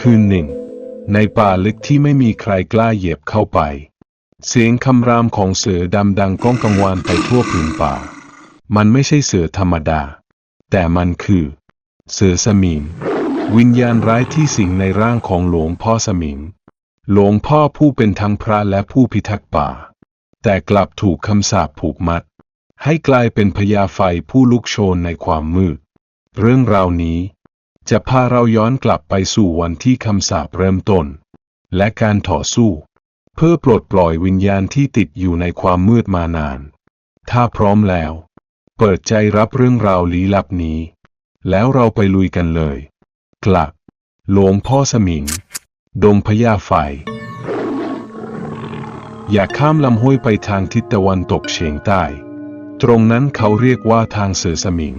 คืนหนึ่ง ในป่าลึกที่ไม่มีใครกล้าเหยียบเข้าไป เสียงคำรามของเสือดำดังก้องกังวานไปทั่วผืนป่า มันไม่ใช่เสือธรรมดา แต่มันคือ เสือสมิงวิญญาณร้ายที่สิงในร่างของหลวงพ่อสมิงหลวงพ่อผู้เป็นทั้งพระและผู้พิทักษ์ป่า แต่กลับถูกคำสาปผูกมัด ให้กลายเป็นพญาไฟผู้ลุกโชนในความมืด เรื่องราวนี้ จะพาเราย้อนกลับไปสู่วันที่คำสาปเริ่มต้น และการต่อสู้ เพื่อปลดปล่อยวิญญาณที่ติดอยู่ในความมืดมานาน ถ้าพร้อมแล้ว เปิดใจรับเรื่องราวลี้ลับนี้ แล้วเราไปลุยกันเลย กลับหลวงพ่อสมิง ดงพญาไฟ อย่าข้ามลำห้วยไปทางทิศตะวันตกเฉียงใต้ ตรงนั้นเขาเรียกว่าทางเสือสมิง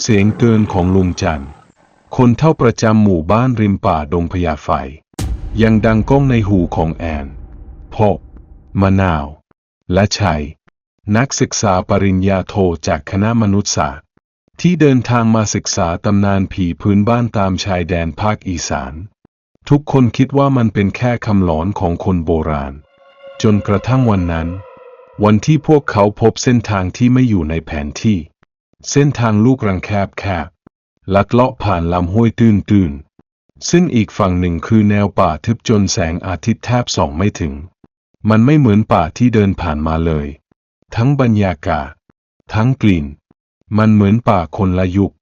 เสียงเตือนของลุงจันทร์ คนเท่าประจำหมู่บ้านริมป่าดงพญาไฟ ยังดังก้องในหูของแอนพบมะนาว และชัย นักศึกษาปริญญาโทจากคณะมนุษยศาสตร์ ที่เดินทางมาศึกษาตำนานผีพื้นบ้านตามชายแดนภาคอีสาน ทุกคนคิดว่ามันเป็นแค่คำหลอนของคนโบราณ จนกระทั่งวันนั้น วันที่พวกเขาพบเส้นทางที่ไม่อยู่ในแผนที่ เส้นทางลูกรังแคบแคบ ลัดเลาะผ่านลำห้วยตื้นๆ ซึ่งอีกฝั่งหนึ่งคือแนวป่าทึบจนแสงอาทิตย์แทบส่องไม่ถึง มันไม่เหมือนป่าที่เดินผ่านมาเลย ทั้งบรรยากาศ ทั้งกลิ่น มันเหมือนป่าคนละยุค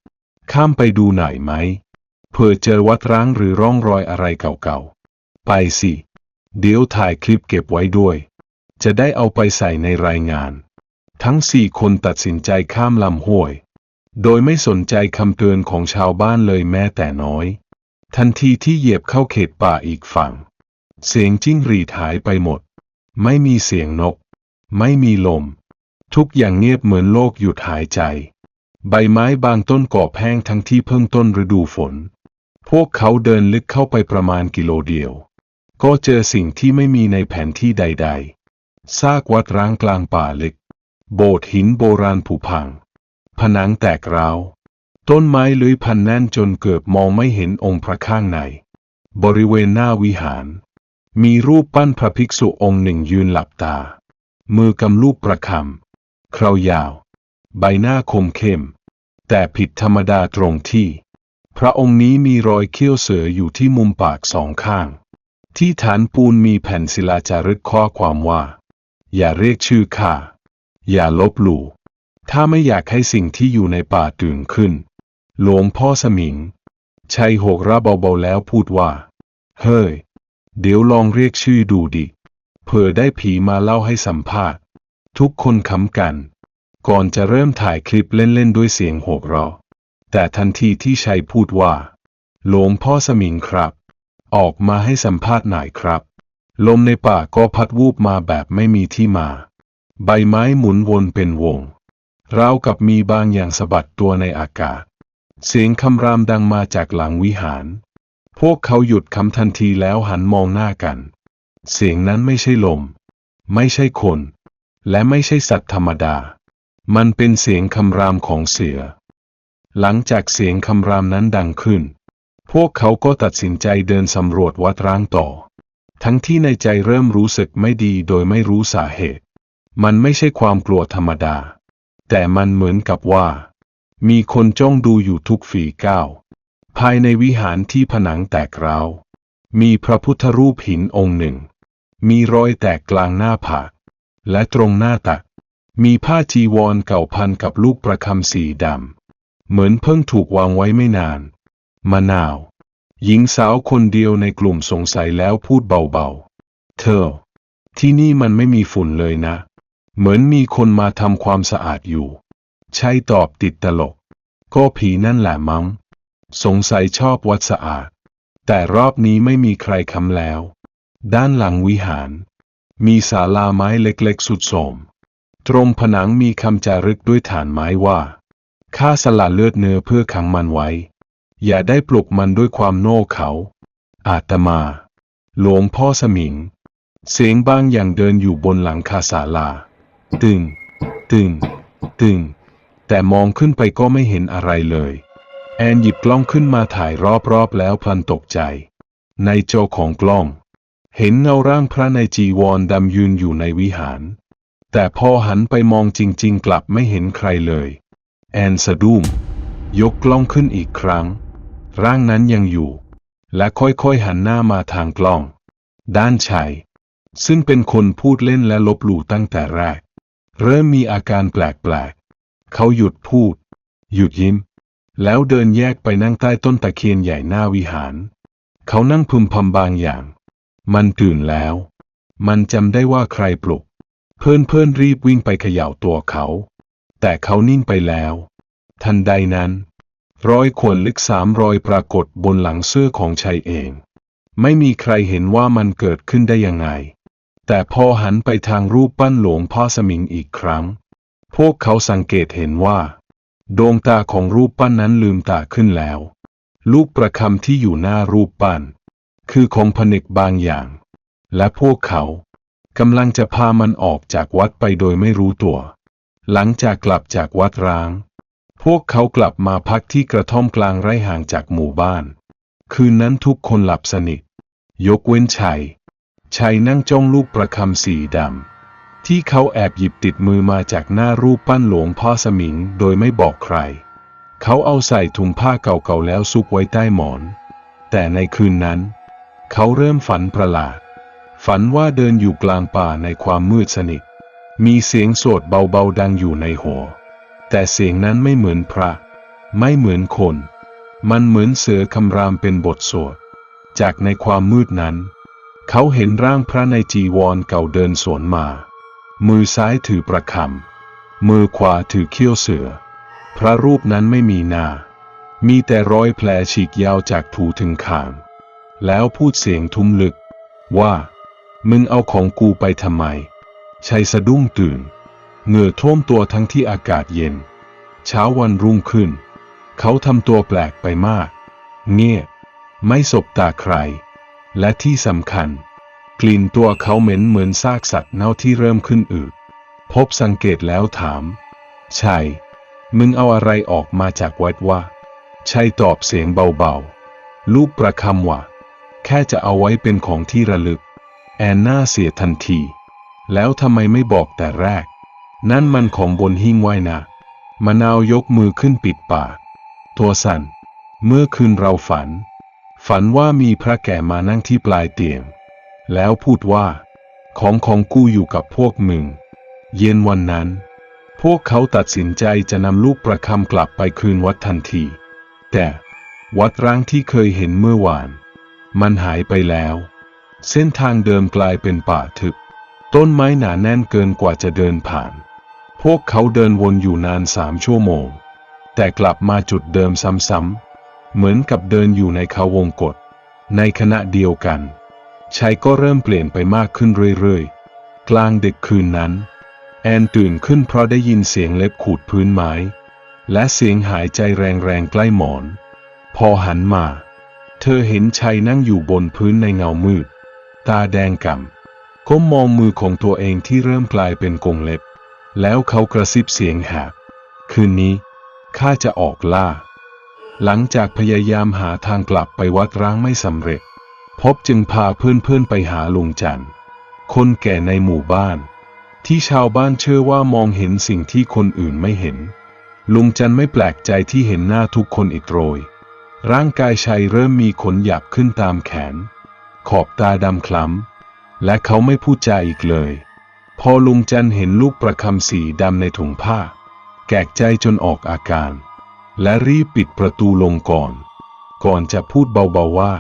ข้ามไปดูไหนไหมเผื่อเจอวัดร้างหรือร่องรอยอะไรเก่าๆ ไปสิ เดี๋ยวถ่ายคลิปเก็บไว้ด้วย จะได้เอาไปใส่ในรายงาน ทั้งสี่คนตัดสินใจข้ามลำห้วย โดยไม่สนใจคำเตือนของชาวบ้านเลยแม้แต่น้อย ทันทีที่เหยียบเข้าเขตป่าอีกฝั่ง เสียงจิ้งหรีดหายไปหมด ไม่มีเสียงนก ไม่มีลม ทุกอย่างเงียบเหมือนโลกหยุดหายใจ ใบไม้บางต้นกอบแห้งทั้งที่เพิ่งต้นฤดูฝน พวกเขาเดินลึกเข้าไปประมาณกิโลเดียว ก็เจอสิ่งที่ไม่มีในแผนที่ใด ๆ ซากวัดร้างกลางป่าลึก โบสถ์หินโบราณผุพัง ผนังแตกร้าว ต้นไม้เลื้อยพันแน่นจนเกือบมองไม่เห็นองค์พระข้างใน บริเวณหน้าวิหาร มีรูปปั้นพระภิกษุองค์หนึ่งยืนหลับตา มือกำลูกประคำคราวยาว ใบหน้าคมเข้ม แต่ผิดธรรมดาตรงที่ พระองค์นี้มีรอยเขี้ยวเสืออยู่ที่มุมปากสองข้าง ที่ฐานปูนมีแผ่นศิลาจารึกข้อความว่า อย่าเรียกชื่อข้าอย่าลบหลู่ ถ้าไม่อยากให้สิ่งที่อยู่ในป่าตื่นขึ้น หลวงพ่อสมิง ชัยหกระเบาๆแล้วพูดว่า เฮ้ย เดี๋ยวลองเรียกชื่อดูดิเผื่อได้ผีมาเล่าให้สัมภาษณ์ ทุกคนขำกัน ก่อนจะเริ่มถ่ายคลิปเล่นๆด้วยเสียงโหกราะแต่ทันทีที่ชัยพูดว่า หลวงพ่อสมิงครับ ออกมาให้สัมภาษณ์หน่อยครับ ลมในป่าก็พัดวูบมาแบบไม่มีที่มา ใบไม้หมุนวนเป็นวง ราวกับมีบางอย่างสะบัดตัวในอากาศ เสียงคำรามดังมาจากหลังวิหาร พวกเขาหยุดคำทันทีแล้วหันมองหน้ากัน เสียงนั้นไม่ใช่ลม ไม่ใช่คน และไม่ใช่สัตว์ธรรมดา มันเป็นเสียงคำรามของเสือ หลังจากเสียงคำรามนั้นดังขึ้น พวกเขาก็ตัดสินใจเดินสำรวจวัดร้างต่อ ทั้งที่ในใจเริ่มรู้สึกไม่ดีโดยไม่รู้สาเหตุ มันไม่ใช่ความกลัวธรรมดา แต่มันเหมือนกับว่า มีคนจ้องดูอยู่ทุกฝีก้าวภายในวิหารที่ผนังแตกร้าว มีพระพุทธรูปหินองค์หนึ่ง มีรอยแตกกลางหน้าผาก และตรงหน้าตัก มีผ้าจีวรเก่าพันกับลูกประคำสีดำ เหมือนเพิ่งถูกวางไว้ไม่นาน มะนาว หญิงสาวคนเดียวในกลุ่มสงสัยแล้วพูดเบาๆ เธอ ที่นี่มันไม่มีฝุ่นเลยนะ เหมือนมีคนมาทำความสะอาดอยู่ ใช่ตอบติดตลก ก็ผีนั่นแหละมั้ง สงสัยชอบวัดสะอาด แต่รอบนี้ไม่มีใครคำแล้ว ด้านหลังวิหาร มีศาลาไม้เล็กๆ สุดโทรมตรงผนังมีคำจารึกด้วยฐานไม้ว่าข้าสละเลือดเนื้อเพื่อขังมันไว้ อย่าได้ปลุกมันด้วยความโง่เขา อาตมา หลวงพ่อสมิง เสียงบางอย่างเดินอยู่บนหลังคาศาลา ตึง ตึง ตึง แต่มองขึ้นไปก็ไม่เห็นอะไรเลย แอนหยิบกล้องขึ้นมาถ่ายรอบๆแล้วพลันตกใจ ในจอของกล้อง เห็นเงาร่างพระในจีวรดำยืนอยู่ในวิหาร แต่พอหันไปมองจริง ๆ กลับไม่เห็นใครเลย แอนสะดุ้งยกกล้องขึ้นอีกครั้ง ร่างนั้นยังอยู่ และค่อยๆหันหน้ามาทางกล้อง ด้านชัยซึ่งเป็นคนพูดเล่นและลบหลู่ตั้งแต่แรก เริ่มมีอาการแปลกๆ เขาหยุดพูด หยุดยิ้ม แล้วเดินแยกไปนั่งใต้ต้นตะเคียนใหญ่หน้าวิหาร เขานั่งพึมพำบางอย่าง มันตื่นแล้ว มันจำได้ว่าใครปลุก เพื่อนเพื่อนๆรีบวิ่งไปเขย่าตัวเขา แต่เขานิ่งไปแล้ว ทันใดนั้น รอยข่วนลึกสามรอยปรากฏบนหลังเสื้อของชัยเอง ไม่มีใครเห็นว่ามันเกิดขึ้นได้ยังไง แต่พอหันไปทางรูปปั้นหลวงพ่อสมิงอีกครั้ง พวกเขาสังเกตเห็นว่า ดวงตาของรูปปั้นนั้นลืมตาขึ้นแล้ว ลูกประคำที่อยู่หน้ารูปปั้น คือของผนึกบางอย่าง และพวกเขากำลังจะพามันออกจากวัดไปโดยไม่รู้ตัว หลังจากกลับจากวัดร้าง พวกเขากลับมาพักที่กระท่อมกลางไร่ห่างจากหมู่บ้าน คืนนั้นทุกคนหลับสนิท ยกเว้นชัย ชัยนั่งจ้องลูกประคำสีดำ ที่เขาแอบหยิบติดมือมาจากหน้ารูปปั้นหลวงพ่อสมิงโดยไม่บอกใคร เขาเอาใส่ถุงผ้าเก่าๆแล้วซุกไว้ใต้หมอน แต่ในคืนนั้น เขาเริ่มฝันประหลาด ฝันว่าเดินอยู่กลางป่าในความมืดสนิท มีเสียงสวดเบาๆดังอยู่ในหัว แต่เสียงนั้นไม่เหมือนพระ ไม่เหมือนคน มันเหมือนเสือคำรามเป็นบทสวด จากในความมืดนั้น เขาเห็นร่างพระในจีวรเก่าเดินสวนมา มือซ้ายถือประคำ มือขวาถือเขี้ยวเสือ พระรูปนั้นไม่มีหน้า มีแต่รอยแผลฉีกยาวจากถูถึงคาง แล้วพูดเสียงทุ้มลึก ว่า มึงเอาของกูไปทำไม ชัยสะดุ้งตื่น เหงื่อท่วมตัวทั้งที่อากาศเย็น เช้าวันรุ่งขึ้น เขาทำตัวแปลกไปมาก เงียบไม่สบตาใคร และที่สำคัญ กลิ่นตัวเขาเหม็นเหมือนซากสัตว์เน่าที่เริ่มขึ้นอืดพบสังเกตแล้วถามชัยมึงเอาอะไรออกมาจากวัดวะชัยตอบเสียงเบาๆ ลูกประคำว่า แค่จะเอาไว้เป็นของที่ระลึก แอนน่าเสียทันที แล้วทำไมไม่บอกแต่แรก นั่นมันของบนหิ้งไว้นะมะนาวยกมือขึ้นปิดปาก ตัวสั่น เมื่อคืนเราฝัน ฝันว่ามีพระแก่มานั่งที่ปลายเตียง แล้วพูดว่า ของของกูอยู่กับพวกมึง เย็นวันนั้น พวกเขาตัดสินใจจะนำลูกประคำกลับไปคืนวัดทันที แต่วัดร้างที่เคยเห็นเมื่อวาน มันหายไปแล้ว เส้นทางเดิมกลายเป็นป่าทึบ ต้นไม้หนาแน่นเกินกว่าจะเดินผ่าน พวกเขาเดินวนอยู่นานสามชั่วโมง แต่กลับมาจุดเดิมซ้ำๆ เหมือนกับเดินอยู่ในเขาวงกฏในขณะเดียวกันชัยก็เริ่มเปลี่ยนไปมากขึ้นเรื่อยๆ กลางดึกคืนนั้น แอนตื่นขึ้นเพราะได้ยินเสียงเล็บขูดพื้นไม้ และเสียงหายใจแรงๆใกล้หมอน พอหันมา เธอเห็นชัยนั่งอยู่บนพื้นในเงามืด ตาแดงกำก้มมองมือของตัวเองที่เริ่มกลายเป็นกงเล็บ แล้วเขากระซิบเสียงแหบคืนนี้ข้าจะออกล่า หลังจากพยายามหาทางกลับไปวัดร้างไม่สำเร็จ พบจึงพาเพื่อนๆไปหาลุงจันทร์ คนแก่ในหมู่บ้าน ที่ชาวบ้านเชื่อว่ามองเห็นสิ่งที่คนอื่นไม่เห็น ลุงจันทร์ไม่แปลกใจที่เห็นหน้าทุกคนอีกโรย ร่างกายชัยเริ่มมีขนหยับขึ้นตามแขน ขอบตาดำคล้ำ และเขาไม่พูดจาอีกเลย พอลุงจันทร์เห็นลูกประคำสีดำในถุงผ้า แกกใจจนออกอาการ และรีบปิดประตูลงก่อน ก่อนจะพูดเบาๆว่า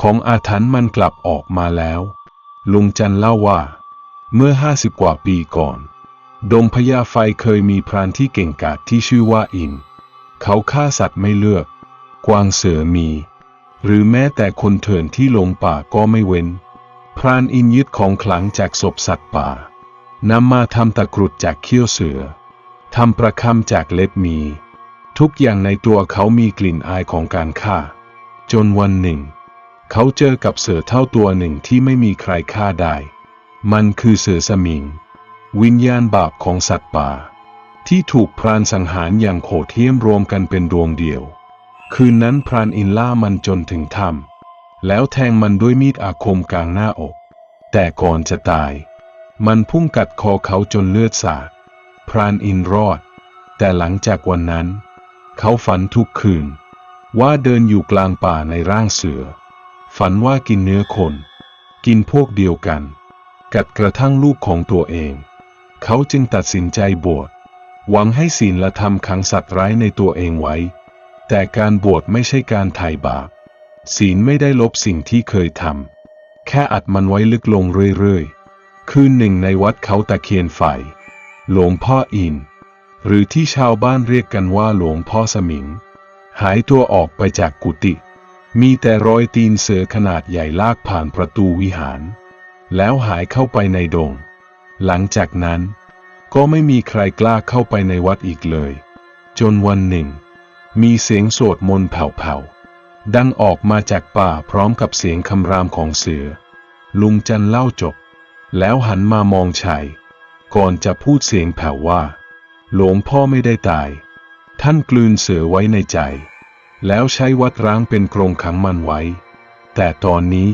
ของอาถรรพ์มันกลับออกมาแล้ว ลุงจันเล่าว่า เมื่อห้าสิบกว่าปีก่อน ดงพญาไฟเคยมีพรานที่เก่งกาจที่ชื่อว่าอิน เขาฆ่าสัตว์ไม่เลือก กวางเสือมี หรือแม้แต่คนเถื่อนที่หลงป่าก็ไม่เว้น พรานอินยึดของขลังจากศพสัตว์ป่านำมาทำตะกรุดจากเขี้ยวเสือทำประคำจากเล็บมี ทุกอย่างในตัวเขามีกลิ่นอายของการฆ่า จนวันหนึ่ง เขาเจอกับเสือเท่าตัวหนึ่งที่ไม่มีใครฆ่าได้ มันคือเสือสมิง วิญญาณบาปของสัตว์ป่า ที่ถูกพรานสังหารอย่างโหดเหี้ยมรวมกันเป็นดวงเดียว คืนนั้นพรานอินล่ามันจนถึงถ้แล้วแทงมันด้วยมีดอาคมกลางหน้าอก แต่ก่อนจะตาย มันพุ่งกัดคอเขาจนเลือดสาดพรานอินรอด แต่หลังจากวันนั้น เขาฝันทุกคืน ว่าเดินอยู่กลางป่าในร่างเสือ ฝันว่ากินเนื้อคน กินพวกเดียวกัน กัดกระทั่งลูกของตัวเอง เขาจึงตัดสินใจบวชหวังให้ศีลธรรมขังสัตว์ร้ายในตัวเองไว้ แต่การบวชไม่ใช่การไถ่บาป ศีลไม่ได้ลบสิ่งที่เคยทำ แค่อัดมันไว้ลึกลงเรื่อยๆ คืนหนึ่งในวัดเขาตะเคียนไฟหลวงพ่ออิน หรือที่ชาวบ้านเรียกกันว่าหลวงพ่อสมิง หายตัวออกไปจากกุฏิมีแต่รอยตีนเสือขนาดใหญ่ลากผ่านประตูวิหาร แล้วหายเข้าไปในดง หลังจากนั้นก็ไม่มีใครกล้าเข้าไปในวัดอีกเลย จนวันหนึ่ง มีเสียงสวดมนต์แผ่วๆดังออกมาจากป่าพร้อมกับเสียงคำรามของเสือ ลุงจันเล่าจบ แล้วหันมามองชัย ก่อนจะพูดเสียงแผ่วว่า หลวงพ่อไม่ได้ตาย ท่านกลืนเสือไว้ในใจ แล้วใช้วัดร้างเป็นกรงขังมันไว้ แต่ตอนนี้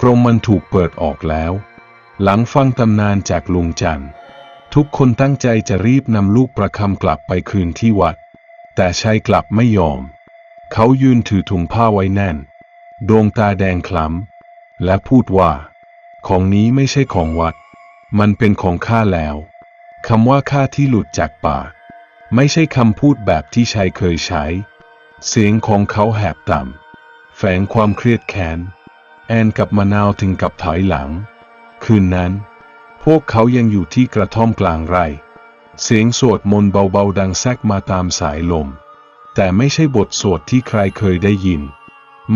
กรงมันถูกเปิดออกแล้ว หลังฟังตำนานจากลุงจันทร์ทุกคนตั้งใจจะรีบนำลูกประคำกลับไปคืนที่วัด แต่ชายกลับไม่ยอม เขายืนถือถุงผ้าไว้แน่น ดวงตาแดงคล้ำ และพูดว่า ของนี้ไม่ใช่ของวัด มันเป็นของข้าแล้ว คำว่าข้าที่หลุดจากปาก ไม่ใช่คำพูดแบบที่ชายเคยใช้ เสียงของเขาแหบต่ำแฝงความเครียดแค้น แอนกับมะนาวถึงกับถอยหลัง คืนนั้น พวกเขายังอยู่ที่กระท่อมกลางไร่ เสียงสวดมนต์เบาๆดังแซกมาตามสายลม แต่ไม่ใช่บทสวดที่ใครเคยได้ยิน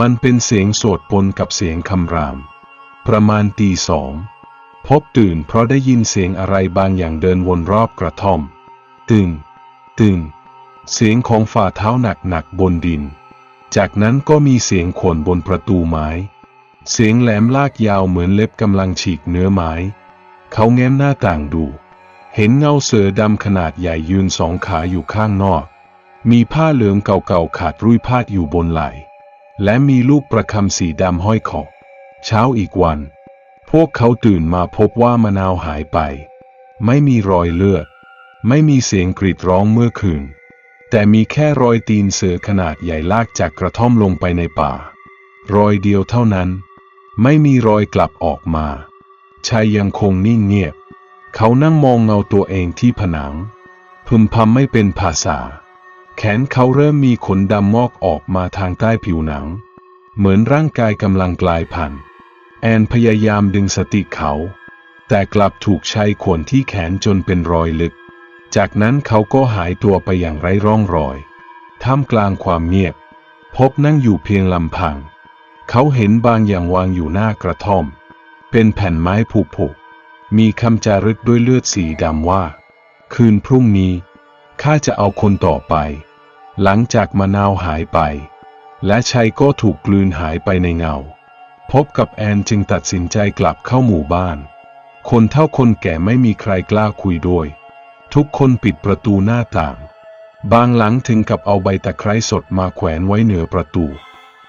มันเป็นเสียงสวดปนกับเสียงคำราม ประมาณตีสอง พบตื่นเพราะได้ยินเสียงอะไรบางอย่างเดินวนรอบกระท่อม ตึง ตึง เสียงของฝ่าเท้าหนักๆบนดิน จากนั้นก็มีเสียงขนบนประตูไม้ เสียงแหลมลากยาวเหมือนเล็บกำลังฉีกเนื้อไม้ เขาแง้มหน้าต่างดู เห็นเงาเสือดำขนาดใหญ่ยืนสองขาอยู่ข้างนอก มีผ้าเหลืองเก่าๆขาดรุ่ยพาดอยู่บนไหล่และมีลูกประคำสีดำห้อยคอเช้าอีกวัน พวกเขาตื่นมาพบว่ามะนาวหายไป ไม่มีรอยเลือด ไม่มีเสียงกรีดร้องเมื่อคืน แต่มีแค่รอยตีนเสือขนาดใหญ่ลากจากกระท่อมลงไปในป่า รอยเดียวเท่านั้น ไม่มีรอยกลับออกมาชายยังคงนิ่งเงียบ เขานั่งมองเงาตัวเองที่ผนัง พึมพำไม่เป็นภาษา แขนเขาเริ่มมีขนดำงอกออกมาทางใต้ผิวหนัง เหมือนร่างกายกำลังกลายพันธุ์ แอนพยายามดึงสติเขา แต่กลับถูกชายข่วนที่แขนจนเป็นรอยลึก จากนั้นเขาก็หายตัวไปอย่างไร้ร่องรอย ท่ามกลางความเงียบ พบนั่งอยู่เพียงลำพัง เขาเห็นบางอย่างวางอยู่หน้ากระท่อม เป็นแผ่นไม้ผุผุมีคำจารึกด้วยเลือดสีดำว่า คืนพรุ่งนี้ข้าจะเอาคนต่อไป หลังจากมะนาวหายไป และชัยก็ถูกกลืนหายไปในเงา พบกับแอนจึงตัดสินใจกลับเข้าหมู่บ้าน คนเท่าคนแก่ไม่มีใครกล้าคุยด้วย ทุกคนปิดประตูหน้าต่าง บางหลังถึงกับเอาใบตะไคร้สดมาแขวนไว้เหนือประตู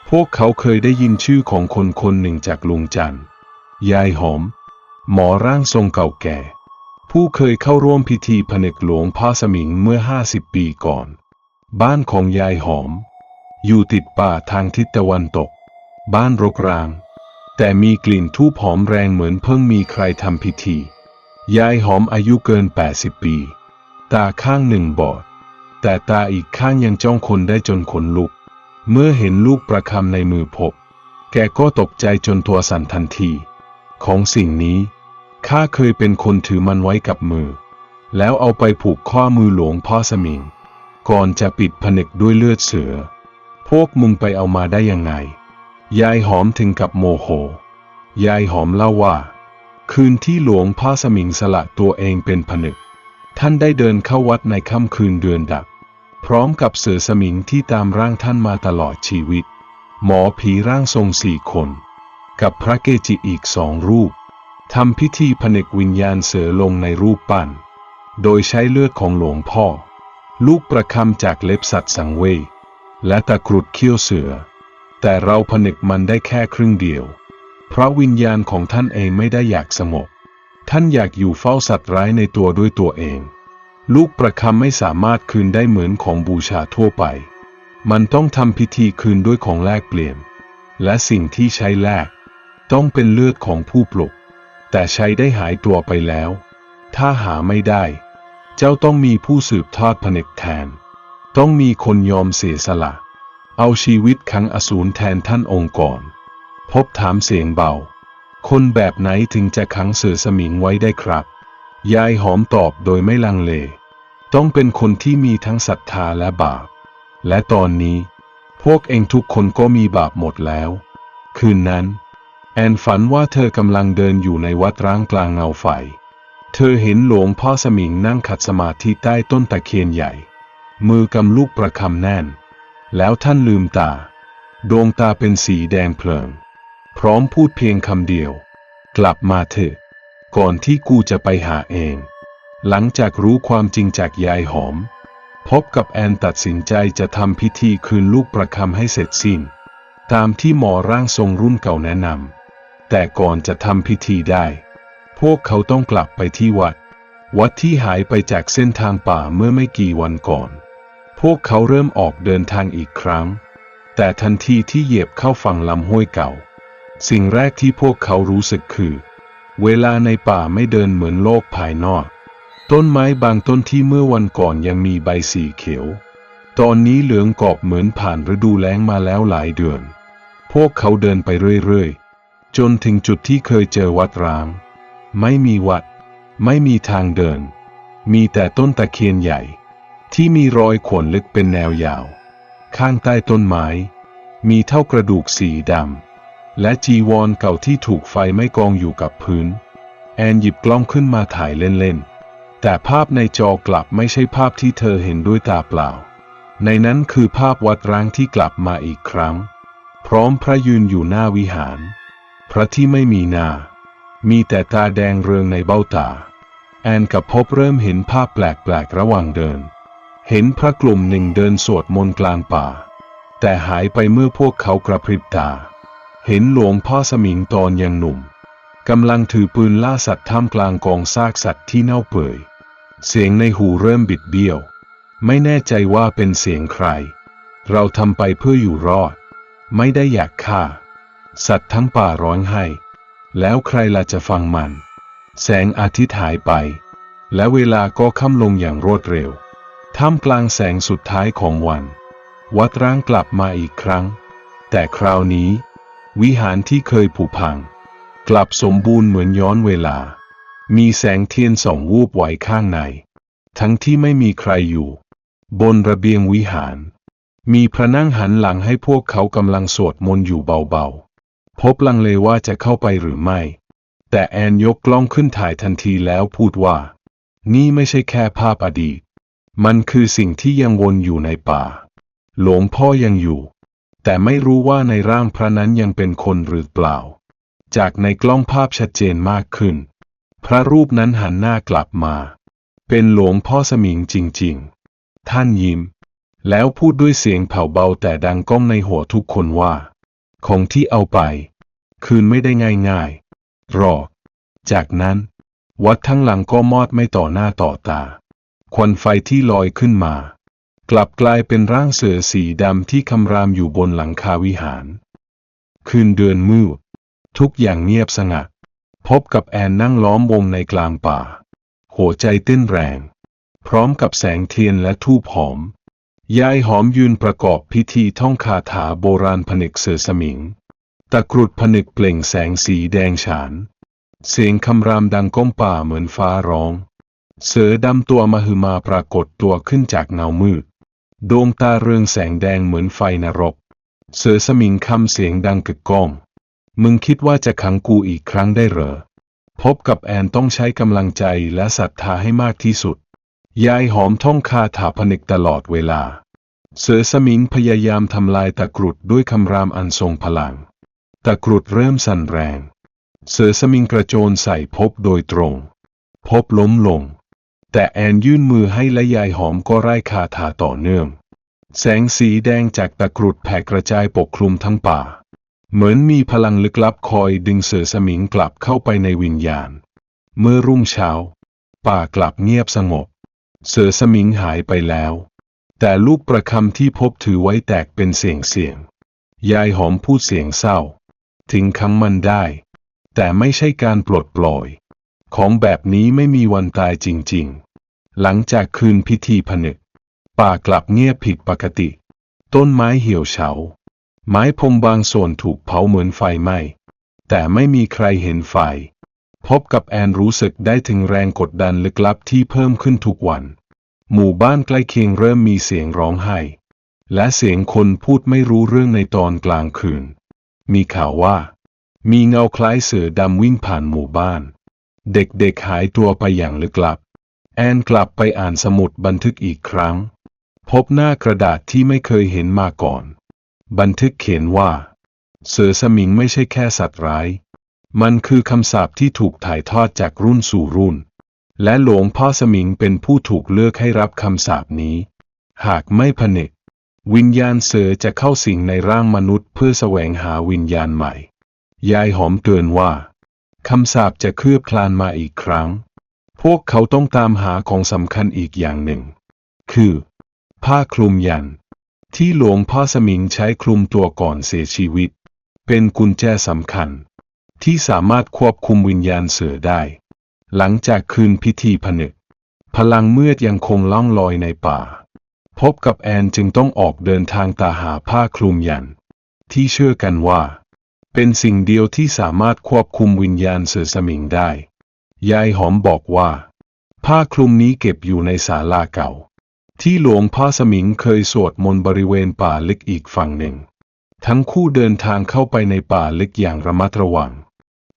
พวกเขาเคยได้ยินชื่อของคนคนหนึ่งจากลุงจันยายหอม หมอร่างทรงเก่าแก่ ผู้เคยเข้าร่วมพิธีผนึกหลวงพ่อสมิงเมื่อห้าสิบปีก่อน บ้านของยายหอม อยู่ติดป่าทางทิศตะวันตก บ้านรกร้าง แต่มีกลิ่นทูบหอมแรงเหมือนเพิ่งมีใครทำพิธี ยายหอมอายุเกิน 80 ปี ตาข้างหนึ่งบอด แต่ตาอีกข้างยังจ้องคนได้จนขนลุก เมื่อเห็นลูกประคำในมือพบ แกก็ตกใจจนตัวสั่นทันที ของสิ่งนี้ ข้าเคยเป็นคนถือมันไว้กับมือ แล้วเอาไปผูกข้อมือหลวงพ่อสมิง ก่อนจะปิดผนึกด้วยเลือดเสือ พวกมึงไปเอามาได้ยังไง ยายหอมถึงกับโมโห ยายหอมเล่าว่า คืนที่หลวงพ่อสมิงสละตัวเองเป็นผนึก ท่านได้เดินเข้าวัดในค่ำคืนเดือนดับ พร้อมกับเสือสมิงที่ตามร่างท่านมาตลอดชีวิต หมอผีร่างทรงสี่คน กับพระเกจิอีกสองรูปทำพิธีผนึกวิญญาณเสือลงในรูปปั้น โดยใช้เลือดของหลวงพ่อ ลูกประคำจากเล็บสัตว์สังเวยและตะกรุดเขี้ยวเสือ แต่เราผนึกมันได้แค่ครึ่งเดียว เพราะวิญญาณของท่านเองไม่ได้อยากสงบ ท่านอยากอยู่เฝ้าสัตว์ร้ายในตัวด้วยตัวเอง ลูกประคำไม่สามารถคืนได้เหมือนของบูชาทั่วไป มันต้องทำพิธีคืนด้วยของแลกเปลี่ยน และสิ่งที่ใช้แลก ต้องเป็นเลือดของผู้ปลุก แต่ใช้ได้หายตัวไปแล้ว ถ้าหาไม่ได้ เจ้าต้องมีผู้สืบทอดผนึกแทน ต้องมีคนยอมเสียสละ เอาชีวิตขังอสูรแทนท่านองค์ก่อน พบถามเสียงเบา คนแบบไหนถึงจะขังเสือสมิงไว้ได้ครับ ยายหอมตอบโดยไม่ลังเล ต้องเป็นคนที่มีทั้งศรัทธาและบาป และตอนนี้ พวกเองทุกคนก็มีบาปหมดแล้ว คืนนั้น แอนฝันว่าเธอกำลังเดินอยู่ในวัดร้างกลางเงาไฟ เธอเห็นหลวงพ่อสมิงนั่งขัดสมาธิใต้ต้นตะเคียนใหญ่ มือกำลูกประคำแน่น แล้วท่านลืมตา ดวงตาเป็นสีแดงเพลิง พร้อมพูดเพียงคำเดียว กลับมาเถอะ ก่อนที่กูจะไปหาเอง หลังจากรู้ความจริงจากยายหอม พบกับแอนตัดสินใจจะทำพิธีคืนลูกประคำให้เสร็จสิ้น ตามที่หมอร่างทรงรุ่นเก่าแนะนำแต่ก่อนจะทำพิธีได้ พวกเขาต้องกลับไปที่วัด วัดที่หายไปจากเส้นทางป่าเมื่อไม่กี่วันก่อน พวกเขาเริ่มออกเดินทางอีกครั้ง แต่ทันทีที่เหยียบเข้าฝั่งลำห้วยเก่า สิ่งแรกที่พวกเขารู้สึกคือ เวลาในป่าไม่เดินเหมือนโลกภายนอก ต้นไม้บางต้นที่เมื่อวันก่อนยังมีใบสีเขียว ตอนนี้เหลืองกอบเหมือนผ่านฤดูแล้งมาแล้วหลายเดือน พวกเขาเดินไปเรื่อยๆ จนถึงจุดที่เคยเจอวัดร้าง ไม่มีวัด ไม่มีทางเดิน มีแต่ต้นตะเคียนใหญ่ ที่มีรอยขวนลึกเป็นแนวยาว ข้างใต้ต้นไม้ มีเท่ากระดูกสีดำ และจีวรเก่าที่ถูกไฟไม้กองอยู่กับพื้น แอนหยิบกล้องขึ้นมาถ่ายเล่นๆ แต่ภาพในจอกลับไม่ใช่ภาพที่เธอเห็นด้วยตาเปล่า ในนั้นคือภาพวัดร้างที่กลับมาอีกครั้ง พร้อมพระยืนอยู่หน้าวิหาร พระที่ไม่มีหน้า มีแต่ตาแดงเรืองในเบ้าตา แอนกับพบเริ่มเห็นภาพแปลกๆระหว่างเดิน เห็นพระกลุ่มหนึ่งเดินสวดมนต์กลางป่า แต่หายไปเมื่อพวกเขากระพริบตา เห็นหลวงพ่อสมิงตอนยังหนุ่มกำลังถือปืนล่าสัตว์ท่ามกลางกองซากสัตว์ที่เน่าเปื่อย เสียงในหูเริ่มบิดเบี้ยว ไม่แน่ใจว่าเป็นเสียงใคร เราทำไปเพื่ออยู่รอด ไม่ได้อยากฆ่า สัตว์ทั้งป่าร้องไห้ แล้วใครล่ะจะฟังมัน แสงอาทิตย์หายไป และเวลาก็ค่ำลงอย่างรวดเร็ว ท่ามกลางแสงสุดท้ายของวัน วัดร้างกลับมาอีกครั้ง แต่คราวนี้ วิหารที่เคยผุพัง กลับสมบูรณ์เหมือนย้อนเวลา มีแสงเทียนส่องวูบไหวข้างใน ทั้งที่ไม่มีใครอยู่ บนระเบียงวิหาร มีพระนั่งหันหลังให้พวกเขากำลังสวดมนต์อยู่เบาๆ พบลังเลว่าจะเข้าไปหรือไม่ แต่แอนยกกล้องขึ้นถ่ายทันทีแล้วพูดว่า นี่ไม่ใช่แค่ภาพอดีต มันคือสิ่งที่ยังวนอยู่ในป่า หลวงพ่อยังอยู่ แต่ไม่รู้ว่าในร่างพระนั้นยังเป็นคนหรือเปล่า จากในกล้องภาพชัดเจนมากขึ้น พระรูปนั้นหันหน้ากลับมา เป็นหลวงพ่อสมิงจริงๆ ท่านยิ้ม แล้วพูดด้วยเสียงเผาเบาแต่ดังก้องในหัวทุกคนว่า ของที่เอาไป คืนไม่ได้ง่ายๆรอ จากนั้น วัดทั้งหลังก็มอดไม่ต่อหน้าต่อตา ควันไฟที่ลอยขึ้นมา กลับกลายเป็นร่างเสือสีดำที่คำรามอยู่บนหลังคาวิหาร คืนเดือนมืดทุกอย่างเงียบสงัด พบกับแอนนั่งล้อมวงในกลางป่า หัวใจเต้นแรง พร้อมกับแสงเทียนและทูบหอม ยายหอมยืนประกอบพิธีท่องคาถาโบราณผนึกเสือสมิง ตะกรุดผนึกเปล่งแสงสีแดงฉาน เสียงคำรามดังก้องป่าเหมือนฟ้าร้อง เสือดำตัวมหึมาปรากฏตัวขึ้นจากเงามืด ดวงตาเรืองแสงแดงเหมือนไฟนรก เสือสมิงคำเสียงดังกึกก้อง มึงคิดว่าจะขังกูอีกครั้งได้เหรอ พบกับแอนต้องใช้กำลังใจและศรัทธาให้มากที่สุด ยายหอมท่องคาถาผนึกตลอดเวลา เสือสมิงพยายามทำลายตะกรุดด้วยคำรามอันทรงพลัง ตะกรุดเริ่มสั่นแรง เสือสมิงกระโจนใส่พบโดยตรง พบล้มลง แต่แอนยื่นมือให้และยายหอมก็ไล่คาถาต่อเนื่อง แสงสีแดงจากตะกรุดแผ่กระจายปกคลุมทั้งป่า เหมือนมีพลังลึกลับคอยดึงเสือสมิงกลับเข้าไปในวิญญาณ เมื่อรุ่งเช้า ป่ากลับเงียบสงบ เสือสมิงหายไปแล้ว แต่ลูกประคำที่พบถือไว้แตกเป็นเสียงเสียง ยายหอมพูดเสียงเศร้าทิ้งคำมันได้ แต่ไม่ใช่การปลดปล่อย ของแบบนี้ไม่มีวันตายจริงๆ หลังจากคืนพิธีผนึก ป่ากลับเงียบผิดปกติ ต้นไม้เหี่ยวเฉา ไม้พงบางส่วนถูกเผาเหมือนไฟไหม้ แต่ไม่มีใครเห็นไฟ พบกับแอนรู้สึกได้ถึงแรงกดดันลึกลับที่เพิ่มขึ้นทุกวัน หมู่บ้านใกล้เคียงเริ่มมีเสียงร้องไห้ และเสียงคนพูดไม่รู้เรื่องในตอนกลางคืน มีข่าวว่า มีเงาคล้ายเสือดำวิ่งผ่านหมู่บ้าน เด็กๆหายตัวไปอย่างลึกลับ แอนกลับไปอ่านสมุดบันทึกอีกครั้ง พบหน้ากระดาษที่ไม่เคยเห็นมาก่อน บันทึกเขียนว่า เสือสมิงไม่ใช่แค่สัตว์ร้าย มันคือคำสาปที่ถูกถ่ายทอดจากรุ่นสู่รุ่น และหลวงพ่อสมิงเป็นผู้ถูกเลือกให้รับคำสาปนี้ หากไม่ผนึก วิญญาณเสือจะเข้าสิงในร่างมนุษย์เพื่อแสวงหาวิญญาณใหม่ ยายหอมเตือนว่า คำสาปจะคืบคลานมาอีกครั้ง พวกเขาต้องตามหาของสำคัญอีกอย่างหนึ่ง คือ ผ้าคลุมยัน ที่หลวงพ่อสมิงใช้คลุมตัวก่อนเสียชีวิต เป็นกุญแจสำคัญ ที่สามารถควบคุมวิญญาณเสือได้ หลังจากคืนพิธีผนึก พลังมืดยังคงล่องลอยในป่า พบกับแอนจึงต้องออกเดินทางตาหาผ้าคลุมยัน ที่เชื่อกันว่า เป็นสิ่งเดียวที่สามารถควบคุมวิญญาณเสือสมิงได้ ยายหอมบอกว่า ผ้าคลุมนี้เก็บอยู่ในศาลาเก่า ที่หลวงพ่อสมิงเคยสวดมนต์บริเวณป่าลึกอีกฝั่งหนึ่ง ทั้งคู่เดินทางเข้าไปในป่าลึกอย่างระมัดระวัง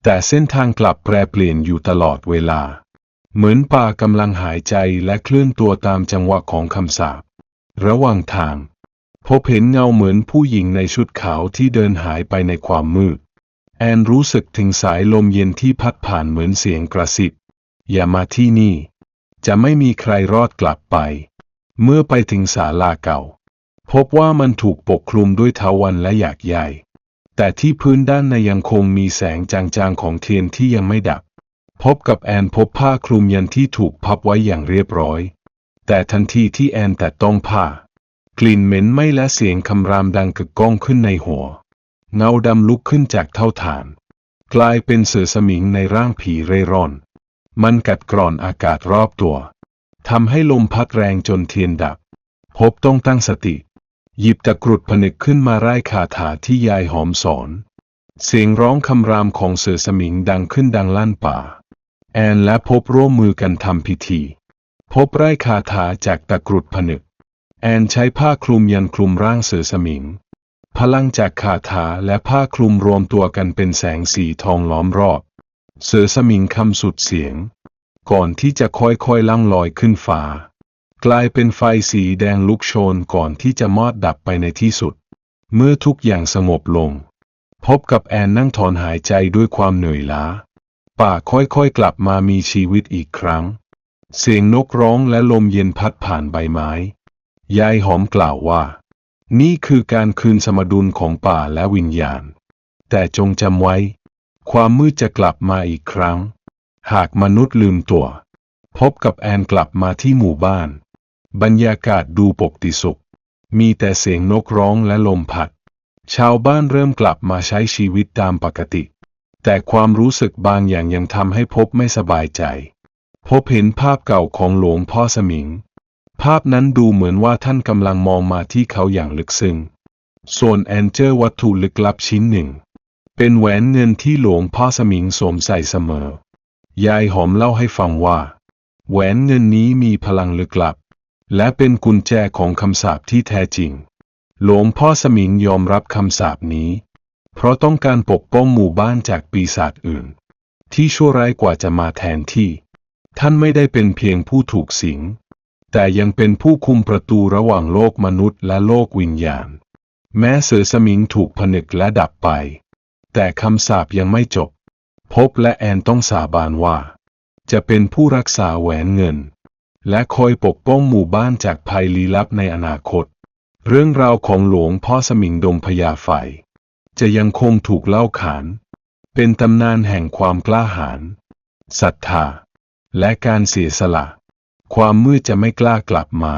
แต่เส้นทางกลับแปรเปลี่ยนอยู่ตลอดเวลา เหมือนป่ากำลังหายใจและเคลื่อนตัวตามจังหวะของคำสาประหว่างทาง พบเห็นเงาเหมือนผู้หญิงในชุดขาวที่เดินหายไปในความมืด แอนรู้สึกถึงสายลมเย็นที่พัดผ่านเหมือนเสียงกระซิบ อย่ามาที่นี่ จะไม่มีใครรอดกลับไป เมื่อไปถึงศาลาเก่า พบว่ามันถูกปกคลุมด้วยเถาวัลย์และหยากใยแต่ที่พื้นด้านในยังคงมีแสงจางๆของเทียนที่ยังไม่ดับ พบกับแอนพบผ้าคลุมยันที่ถูกพับไว้อย่างเรียบร้อย แต่ทันทีที่แอนแตะต้องผ้า กลิ่นเหม็นไหม้และเสียงคำรามดังกึกก้องขึ้นในหัว เงาดำลุกขึ้นจากเท่าฐาน กลายเป็นเสือสมิงในร่างผีเร่ร่อน มันกัดกร่อนอากาศรอบตัวทำให้ลมพัดแรงจนเทียนดับ พบต้องตั้งสติ หยิบตะกรุดผนึกขึ้นมาไล่คาถาที่ยายหอมสอน เสียงร้องคำรามของเสือสมิงดังขึ้นดังลั่นป่า แอนและพบร่วมมือกันทำพิธี พบไร่คาถาจากตะกรุดผนึก แอนใช้ผ้าคลุมยันคลุมร่างเสือสมิง พลังจากคาถาและผ้าคลุมรวมตัวกันเป็นแสงสีทองล้อมรอบ เสือสมิงคำสุดเสียง ก่อนที่จะค่อยๆล่องลอยขึ้นฟ้า กลายเป็นไฟสีแดงลุกโชนก่อนที่จะมอดดับไปในที่สุด เมื่อทุกอย่างสงบลง พบกับแอนนั่งถอนหายใจด้วยความเหนื่อยล้า ป่าค่อยๆกลับมามีชีวิตอีกครั้ง เสียงนกร้องและลมเย็นพัดผ่านใบไม้ ยายหอมกล่าวว่า นี่คือการคืนสมดุลของป่าและวิญญาณ แต่จงจำไว้ ความมืดจะกลับมาอีกครั้ง หากมนุษย์ลืมตัว พบกับแอนกลับมาที่หมู่บ้าน บรรยากาศดูปกติสุข มีแต่เสียงนกร้องและลมพัด ชาวบ้านเริ่มกลับมาใช้ชีวิตตามปกติ แต่ความรู้สึกบางอย่างยังทำให้พบไม่สบายใจ พบเห็นภาพเก่าของหลวงพ่อสมิง ภาพนั้นดูเหมือนว่าท่านกำลังมองมาที่เขาอย่างลึกซึ้ง ส่วนแอนเจอร์วัตถุลึกลับชิ้นหนึ่ง เป็นแหวนเงินที่หลวงพ่อสมิงสวมใส่เสมอ ยายหอมเล่าให้ฟังว่า แหวนเงินนี้มีพลังลึกลับ และเป็นกุญแจของคำสาปที่แท้จริง หลวงพ่อสมิงยอมรับคำสาปนี้ เพราะต้องการปกป้องหมู่บ้านจากปีศาจอื่น ที่ชั่วร้ายกว่าจะมาแทนที่ ท่านไม่ได้เป็นเพียงผู้ถูกสิง แต่ยังเป็นผู้คุมประตูระหว่างโลกมนุษย์และโลกวิญญาณ แม้เสือสมิงถูกผนึกและดับไป แต่คำสาปยังไม่จบ พบและแอนต้องสาบานว่า จะเป็นผู้รักษาแหวนเงิน และคอยปกป้องหมู่บ้านจากภัยลี้ลับในอนาคต เรื่องราวของหลวงพ่อสมิงดงพญาไฟจะยังคงถูกเล่าขาน เป็นตำนานแห่งความกล้าหาญศรัทธา และการเสียสละ ความมืดจะไม่กล้ากลับมา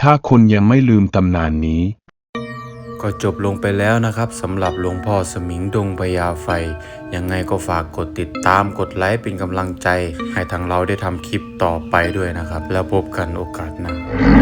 ถ้าคนยังไม่ลืมตำนานนี้ ก็จบลงไปแล้วนะครับสำหรับหลวงพ่อสมิงดงพญาไฟ ยังไงก็ฝากกดติดตามกดไลค์เป็นกำลังใจ ให้ทางเราได้ทำคลิปต่อไปด้วยนะครับ แล้วพบกันโอกาสหน้า